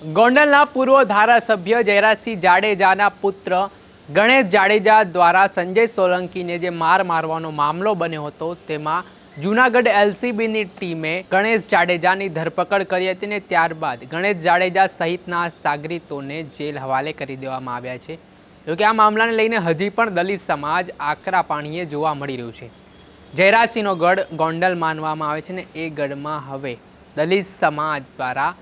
ગોંડલના પૂર્વ ધારાસભ્ય જયરાજસિંહ જાડેજાના પુત્ર ગણેશ જાડેજા દ્વારા સંજય સોલંકીને જે માર મારવાનો મામલો બન્યો હતો, તેમાં જૂનાગઢ એલસીબીની ટીમે ગણેશ જાડેજાની ધરપકડ કરી હતી ને ત્યારબાદ ગણેશ જાડેજા સહિતના સાગરીતોને જેલ હવાલે કરી દેવામાં આવ્યા છે. જોકે આ મામલાને લઈને હજી પણ દલિત સમાજ આકરા પાણીએ જોવા મળી રહ્યું છે. જયરાજસિંહનો ગઢ ગોંડલ માનવામાં આવે છે ને એ ગઢમાં હવે દલિત સમાજ દ્વારા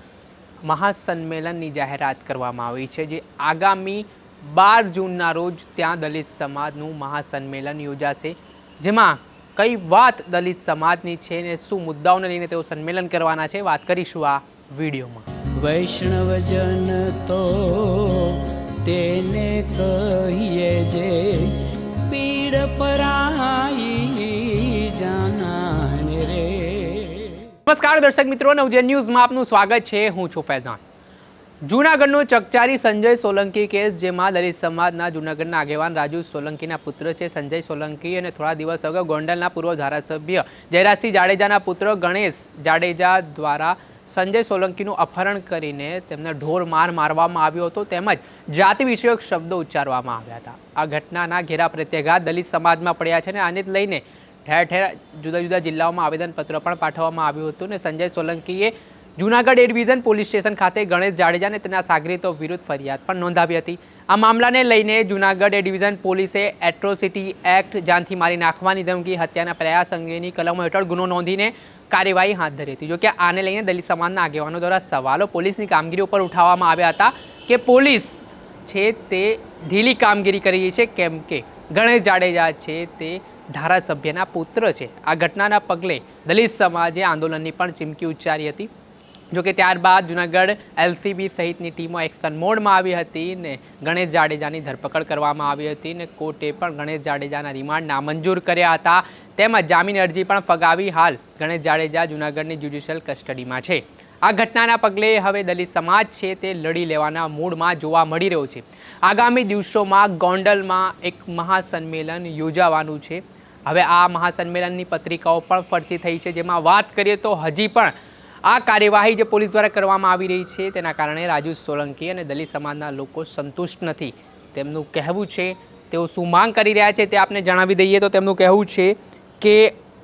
મહાસંમેલનની જાહેરાત કરવામાં આવી છે જે આગામી બાર જૂનના રોજ ત્યાં દલિત સમાજનું મહાસંમેલન યોજાશે. જેમાં કઈ વાત દલિત સમાજની છે ને શું મુદ્દાઓને લઈને તેઓ સંમેલન કરવાના છે વાત કરીશું આ વિડીયોમાં. વૈષ્ણવજન તો તેને કહીએ જે પીડ પરાઈ નમસ્કાર દર્શક મિત્રો, નવજન ન્યૂઝમાં આપનું સ્વાગત છે. હું છું ફૈઝાન. જૂનાગઢનો ચકચારી સંજય સોલંકી કેસ, જેમાં દલિત સમાજના જૂનાગઢના આગેવાન રાજુ સોલંકીના પુત્ર છે. સંજય સોલંકી અને થોડા દિવસ અગાઉ ગોંડલના પૂર્વ ધારાસભ્ય જયરાજસિંહ જાડેજાના પુત્ર ગણેશ જાડેજા દ્વારા સંજય સોલંકીનું અપહરણ કરીને તેમને ઢોર માર મારવામાં આવ્યો હતો. તેમજ જાતિ વિષયક શબ્દો ઉચ્ચારવામાં આવ્યા હતા. આ ઘટનાના ઘેરા પ્રત્યાઘાત દલિત સમાજમાં પડ્યા છે અને આને લઈને ઠેર ઠેર જુદા જુદા જિલ્લાઓમાં આવેદનપત્ર પણ પાઠવવામાં આવ્યું હતું અને સંજય સોલંકીએ જૂનાગઢ એ પોલીસ સ્ટેશન ખાતે ગણેશ જાડેજા અને તેના સાગરીતો વિરુદ્ધ ફરિયાદ પણ નોંધાવી હતી. આ મામલાને લઈને જૂનાગઢ એ પોલીસે એટ્રોસિટી એક્ટ જાનથી મારી નાખવાની ધમકી, હત્યાના પ્રયાસ અંગેની કલમો હેઠળ ગુનો નોંધીને કાર્યવાહી હાથ ધરી હતી. જોકે આને લઈને દલિત સમાજના આગેવાનો દ્વારા સવાલો પોલીસની કામગીરી ઉપર ઉઠાવવામાં આવ્યા હતા કે પોલીસ છે તે ઢીલી કામગીરી કરી છે, કેમ કે ગણેશ જાડેજા છે તે ધારાસભ્યના પુત્ર છે. આ ઘટનાના પગલે દલિત સમાજે આંદોલનની પણ ચીમકી ઉચ્ચારી હતી. જોકે ત્યારબાદ જુનાગઢ એલસીબી સહિતની ટીમો એક્શન મોડમાં આવી હતી ને ગણેશ જાડેજાની ધરપકડ કરવામાં આવી હતી ને કોર્ટે પણ ગણેશ જાડેજાના રિમાન્ડ નામંજૂર કર્યા હતા. તેમજ જામીન અરજી પણ ફગાવી હાલ ગણેશ જાડેજા જુનાગઢની જ્યુડિશિયલ કસ્ટડીમાં છે. આ ઘટનાના પગલે હવે દલિત સમાજ છે તે લડી લેવાના મૂડમાં જોવા મળી રહ્યો છે. આગામી દિવસોમાં ગોંડલમાં એક મહાસંમેલન યોજાવાનું છે. હવે આ મહાસંમેલનની પત્રિકાઓ પણ ફરતી થઈ છે. જેમાં વાત કરીએ તો હજી પણ આ કાર્યવાહી જે પોલીસ દ્વારા કરવામાં આવી રહી છે, તેના કારણે રાજુ સોલંકી અને દલિત સમાજના લોકો સંતુષ્ટ નથી. તેમનું કહેવું છે, તેઓ શું માંગ કરી રહ્યા છે તે આપને જણાવી દઈએ તો તેમનું કહેવું છે કે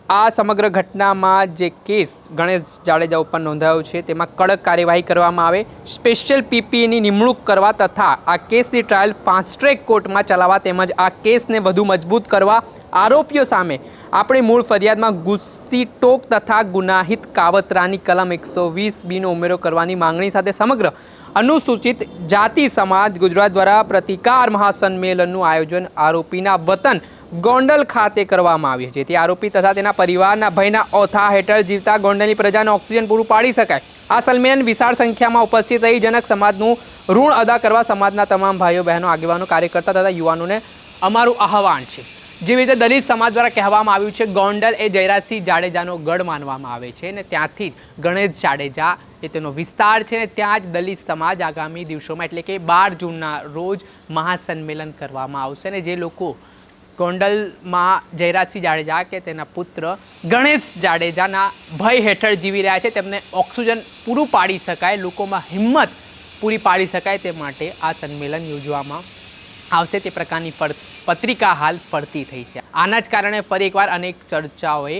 આ સમગ્ર ઘટનામાં જે કેસ ગણેશ જાડેજા ઉપર નોંધાયો છે, તેમાં કડક કાર્યવાહી કરવામાં આવે, સ્પેશિયલ પીપીની નિમણૂક કરવા તથા આ કેસની ટ્રાયલ ફાસ્ટ ટ્રેક કોર્ટમાં ચલાવવા તેમજ આ કેસને વધુ મજબૂત કરવા આરોપીઓ સામે આપણી મૂળ ફરિયાદમાં ગુસ્તી ટોક તથા ગુનાહિત કાવતરાની કલમ એકસો વીસ બીનો ઉમેરો કરવાની માંગણી સાથે સમગ્ર અનુસૂચિત જાતિ સમાજ ગુજરાત દ્વારા પ્રતિકાર મહાસંમેલનનું આયોજન આરોપીના વતન ગોંડલ ખાતે કરવામાં આવ્યું છે. તે આરોપી તથા તેના પરિવારના ભયના ઓથા હેઠળ જીવતા ગોંડલની પ્રજાને ઓક્સિજન પૂરું પાડી શકાય. આ સંમેલન વિશાળ સંખ્યામાં ઉપસ્થિત રહી જનક સમાજનું ઋણ અદા કરવા સમાજના તમામ ભાઈઓ, બહેનો, આગેવાનો, કાર્યકર્તા તથા યુવાનોને અમારું આહવાન છે. જેવી રીતે દલિત સમાજ દ્વારા કહેવામાં આવ્યું છે, ગોંડલ એ જયરાજસિંહ જાડેજાનો ગઢ માનવામાં આવે છે ને ત્યાંથી ગણેશ જાડેજા એ તેનો વિસ્તાર છે ને ત્યાં જ દલિત સમાજ આગામી દિવસોમાં એટલે કે બાર જૂનના રોજ મહાસંમેલન કરવામાં આવશે ને જે લોકો ગોંડલમાં જયરાજસિંહ જાડેજા કે તેના પુત્ર ગણેશ જાડેજાના ભય હેઠળ જીવી રહ્યા છે. તેમને ઓક્સિજન પૂરું પાડી શકાય, લોકોમાં હિંમત પૂરી પાડી શકાય તે માટે આ સંમેલન યોજવામાં આવશે. તે પ્રકારની પત્રિકા હાલ ફરતી થઈ છે. આના જ કારણે ફરી એકવાર અનેક ચર્ચાઓએ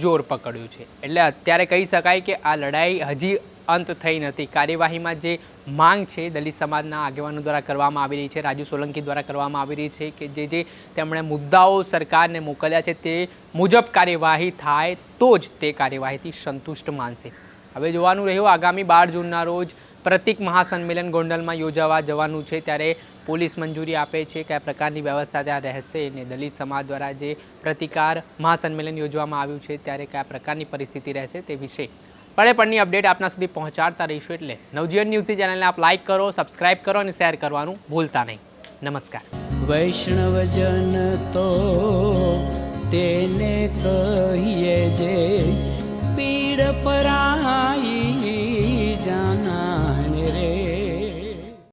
જોર પકડ્યું છે. એટલે અત્યારે કહી શકાય કે આ લડાઈ હજી અંત થઈ નથી. કાર્યવાહીમાં જે માંગ છે દલિત સમાજના આગેવાનો દ્વારા કરવામાં આવી રહી છે, રાજુ સોલંકી દ્વારા કરવામાં આવી રહી છે કે જે જે તેમણે મુદ્દાઓ સરકારને મોકલ્યા છે તે મુજબ કાર્યવાહી થાય તો જ તે કાર્યવાહીથી સંતુષ્ટ માનશે. હવે જોવાનું રહ્યું, આગામી બાર જૂનના રોજ પ્રતિક મહાસંમેલન ગોંડલમાં યોજાવા જવાનું છે, ત્યારે પોલીસ મંજૂરી આપે છે કયા પ્રકારની વ્યવસ્થા ત્યાં રહેશે અને દલિત સમાજ દ્વારા જે પ્રતિકાર મહાસંમેલન યોજવામાં આવ્યું છે, ત્યારે કયા પ્રકારની પરિસ્થિતિ રહેશે તે વિશે પડે પડની અપડેટ આપના સુધી પહોંચાડતા રહીશું એટલે નવજીવન ન્યૂઝની ચેનલને આપ લાઇક કરો સબસ્ક્રાઇબ કરો અને શેર કરવાનું ભૂલતા નહીં. નમસ્કાર. વૈષ્ણવજન તો તેને કહીએ જે પીડ પરાઈ